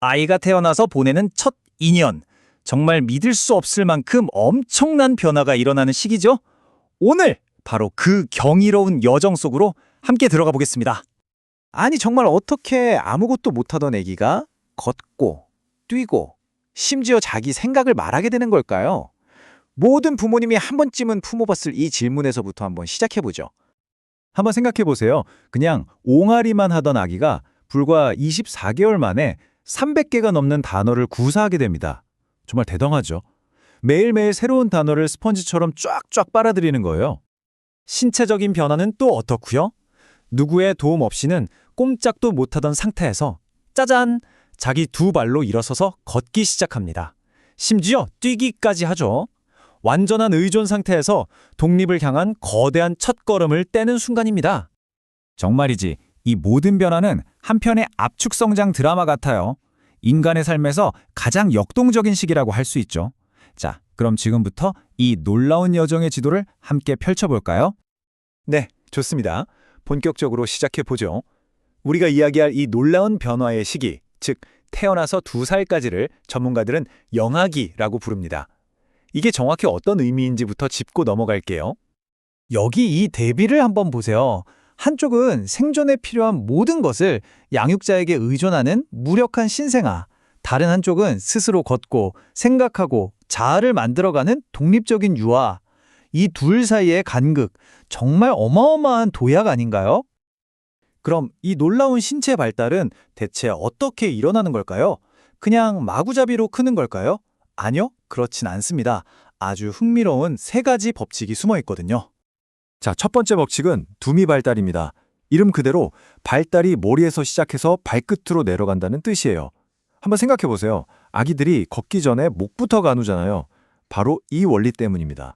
아이가 태어나서 보내는 첫 2년. 정말 믿을 수 없을 만큼 엄청난 변화가 일어나는 시기죠. 오늘 바로 그 경이로운 여정 속으로 함께 들어가 보겠습니다. 아니 정말 어떻게 아무것도 못하던 아기가 걷고 뛰고 심지어 자기 생각을 말하게 되는 걸까요? 모든 부모님이 한 번쯤은 품어봤을 이 질문에서부터 한번 시작해보죠. 한번 생각해 보세요. 그냥 옹알이만 하던 아기가 불과 24개월 만에 300개가 넘는 단어를 구사하게 됩니다. 정말 대단하죠. 매일매일 새로운 단어를 스펀지처럼 쫙쫙 빨아들이는 거예요. 신체적인 변화는 또 어떻고요? 누구의 도움 없이는 꼼짝도 못하던 상태에서 짜잔! 자기 두 발로 일어서서 걷기 시작합니다. 심지어 뛰기까지 하죠. 완전한 의존 상태에서 독립을 향한 거대한 첫걸음을 떼는 순간입니다. 정말이지 이 모든 변화는 한편의 압축 성장 드라마 같아요. 인간의 삶에서 가장 역동적인 시기라고 할 수 있죠. 자, 그럼 지금부터 이 놀라운 여정의 지도를 함께 펼쳐볼까요? 네, 좋습니다. 본격적으로 시작해보죠. 우리가 이야기할 이 놀라운 변화의 시기, 즉 태어나서 두 살까지를 전문가들은 영아기라고 부릅니다. 이게 정확히 어떤 의미인지부터 짚고 넘어갈게요. 여기 이 대비를 한번 보세요. 한쪽은 생존에 필요한 모든 것을 양육자에게 의존하는 무력한 신생아. 다른 한쪽은 스스로 걷고 생각하고 자아를 만들어가는 독립적인 유아. 이 둘 사이의 간극, 정말 어마어마한 도약 아닌가요? 그럼 이 놀라운 신체 발달은 대체 어떻게 일어나는 걸까요? 그냥 마구잡이로 크는 걸까요? 아니요, 그렇진 않습니다. 아주 흥미로운 세 가지 법칙이 숨어 있거든요. 자, 첫 번째 법칙은 두미 발달입니다. 이름 그대로 발달이 머리에서 시작해서 발끝으로 내려간다는 뜻이에요. 한번 생각해 보세요. 아기들이 걷기 전에 목부터 가누잖아요. 바로 이 원리 때문입니다.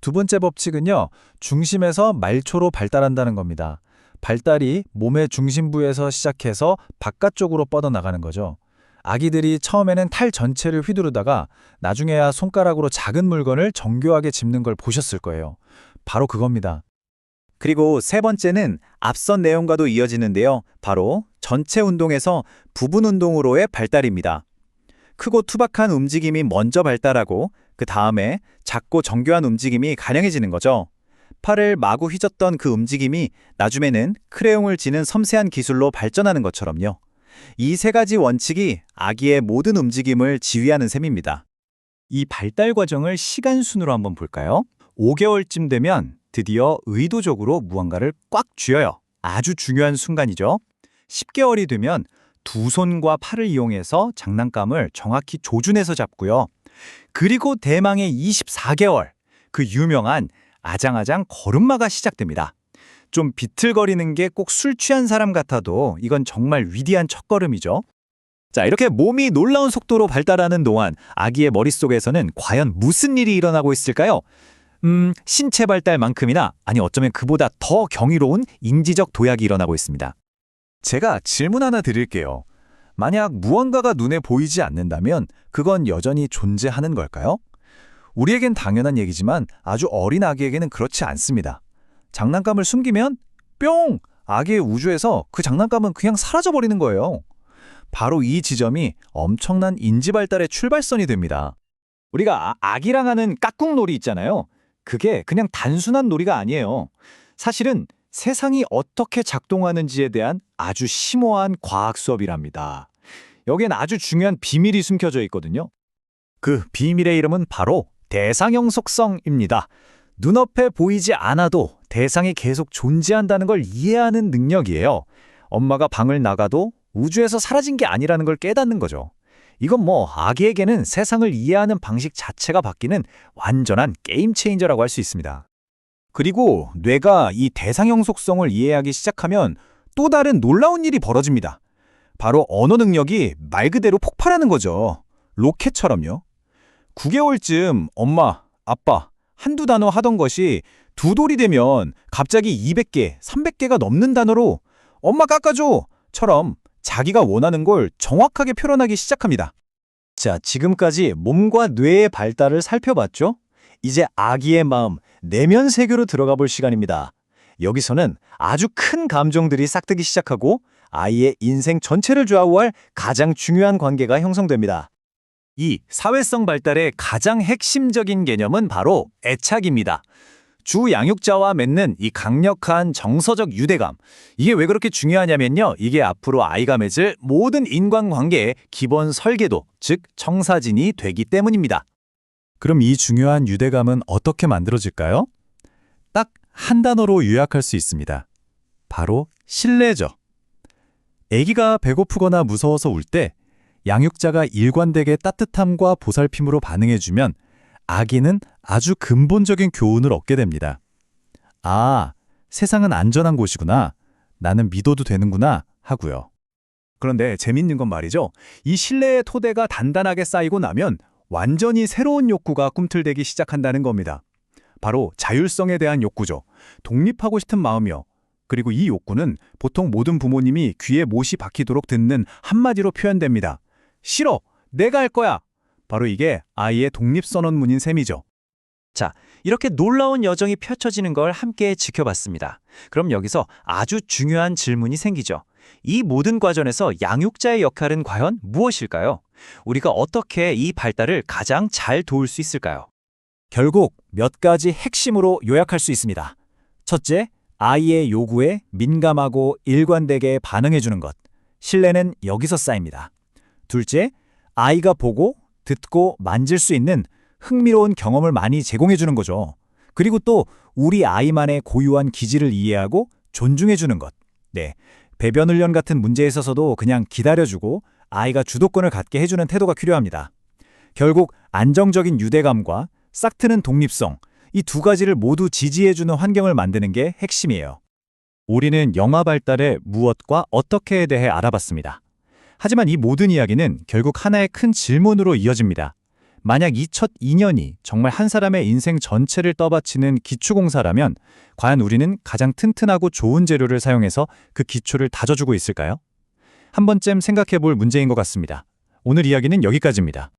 두 번째 법칙은요, 중심에서 말초로 발달한다는 겁니다. 발달이 몸의 중심부에서 시작해서 바깥쪽으로 뻗어나가는 거죠. 아기들이 처음에는 탈 전체를 휘두르다가 나중에야 손가락으로 작은 물건을 정교하게 짚는 걸 보셨을 거예요. 바로 그겁니다. 그리고 세 번째는 앞선 내용과도 이어지는데요. 바로 전체 운동에서 부분 운동으로의 발달입니다. 크고 투박한 움직임이 먼저 발달하고 그 다음에 작고 정교한 움직임이 가능해지는 거죠. 팔을 마구 휘젓던 그 움직임이 나중에는 크레용을 지는 섬세한 기술로 발전하는 것처럼요. 이 세 가지 원칙이 아기의 모든 움직임을 지휘하는 셈입니다. 이 발달 과정을 시간 순으로 한번 볼까요? 5개월쯤 되면 드디어 의도적으로 무언가를 꽉 쥐어요. 아주 중요한 순간이죠. 10개월이 되면 두 손과 팔을 이용해서 장난감을 정확히 조준해서 잡고요. 그리고 대망의 24개월, 그 유명한 아장아장 걸음마가 시작됩니다. 좀 비틀거리는 게 꼭 술 취한 사람 같아도 이건 정말 위대한 첫걸음이죠. 자, 이렇게 몸이 놀라운 속도로 발달하는 동안 아기의 머릿속에서는 과연 무슨 일이 일어나고 있을까요? 음, 신체 발달만큼이나 아니 어쩌면 그보다 더 경이로운 인지적 도약이 일어나고 있습니다. 제가 질문 하나 드릴게요. 만약 무언가가 눈에 보이지 않는다면 그건 여전히 존재하는 걸까요? 우리에겐 당연한 얘기지만 아주 어린 아기에게는 그렇지 않습니다. 장난감을 숨기면 뿅! 아기의 우주에서 그 장난감은 그냥 사라져버리는 거예요. 바로 이 지점이 엄청난 인지 발달의 출발선이 됩니다. 우리가 아- 아기랑 하는 깍꿍놀이 있잖아요. 그게 그냥 단순한 놀이가 아니에요. 사실은 세상이 어떻게 작동하는지에 대한 아주 심오한 과학 수업이랍니다. 여기엔 아주 중요한 비밀이 숨겨져 있거든요. 그 비밀의 이름은 바로 대상형 속성입니다. 눈앞에 보이지 않아도 대상이 계속 존재한다는 걸 이해하는 능력이에요. 엄마가 방을 나가도 우주에서 사라진 게 아니라는 걸 깨닫는 거죠. 이건 뭐 아기에게는 세상을 이해하는 방식 자체가 바뀌는 완전한 게임 체인저라고 할 수 있습니다. 그리고 뇌가 이 대상형 속성을 이해하기 시작하면 또 다른 놀라운 일이 벌어집니다. 바로 언어 능력이 말 그대로 폭발하는 거죠. 로켓처럼요. 9개월쯤 엄마, 아빠 한두 단어 하던 것이 두 돌이 되면 갑자기 200개, 300개가 넘는 단어로 엄마 깎아줘! 처럼 자기가 원하는 걸 정확하게 표현하기 시작합니다. 자, 지금까지 몸과 뇌의 발달을 살펴봤죠? 이제 아기의 마음, 내면 세계로 들어가 볼 시간입니다. 여기서는 아주 큰 감정들이 싹트기 시작하고 아이의 인생 전체를 좌우할 가장 중요한 관계가 형성됩니다. 이 사회성 발달의 가장 핵심적인 개념은 바로 애착입니다. 주 양육자와 맺는 이 강력한 정서적 유대감. 이게 왜 그렇게 중요하냐면요. 이게 앞으로 아이가 맺을 모든 인간관계의 기본 설계도, 즉 청사진이 되기 때문입니다. 그럼 이 중요한 유대감은 어떻게 만들어질까요? 딱 한 단어로 요약할 수 있습니다. 바로 신뢰죠. 아기가 배고프거나 무서워서 울 때 양육자가 일관되게 따뜻함과 보살핌으로 반응해주면 아기는 아주 근본적인 교훈을 얻게 됩니다. 아, 세상은 안전한 곳이구나. 나는 믿어도 되는구나. 하고요. 그런데 재밌는 건 말이죠. 이 신뢰의 토대가 단단하게 쌓이고 나면 완전히 새로운 욕구가 꿈틀대기 시작한다는 겁니다. 바로 자율성에 대한 욕구죠. 독립하고 싶은 마음이요. 그리고 이 욕구는 보통 모든 부모님이 귀에 못이 박히도록 듣는 한마디로 표현됩니다. 싫어! 내가 할 거야! 바로 이게 아이의 독립선언문인 셈이죠. 이렇게 놀라운 여정이 펼쳐지는 걸 함께 지켜봤습니다. 그럼 여기서 아주 중요한 질문이 생기죠. 이 모든 과정에서 양육자의 역할은 과연 무엇일까요? 우리가 어떻게 이 발달을 가장 잘 도울 수 있을까요? 결국 몇 가지 핵심으로 요약할 수 있습니다. 첫째, 아이의 요구에 민감하고 일관되게 반응해주는 것. 신뢰는 여기서 쌓입니다. 둘째, 아이가 보고, 듣고, 만질 수 있는 흥미로운 경험을 많이 제공해 주는 거죠. 그리고 또 우리 아이만의 고유한 기질을 이해하고 존중해 주는 것. 네, 배변 훈련 같은 문제에 있어서도 그냥 기다려주고 아이가 주도권을 갖게 해주는 태도가 필요합니다. 결국 안정적인 유대감과 싹트는 독립성, 이 두 가지를 모두 지지해주는 환경을 만드는 게 핵심이에요. 우리는 영아 발달의 무엇과 어떻게에 대해 알아봤습니다. 하지만 이 모든 이야기는 결국 하나의 큰 질문으로 이어집니다. 만약 이첫 2년이 정말 한 사람의 인생 전체를 떠받치는 기초공사라면 과연 우리는 가장 튼튼하고 좋은 재료를 사용해서 그 기초를 다져주고 있을까요? 한 번쯤 생각해 볼 문제인 것 같습니다. 오늘 이야기는 여기까지입니다.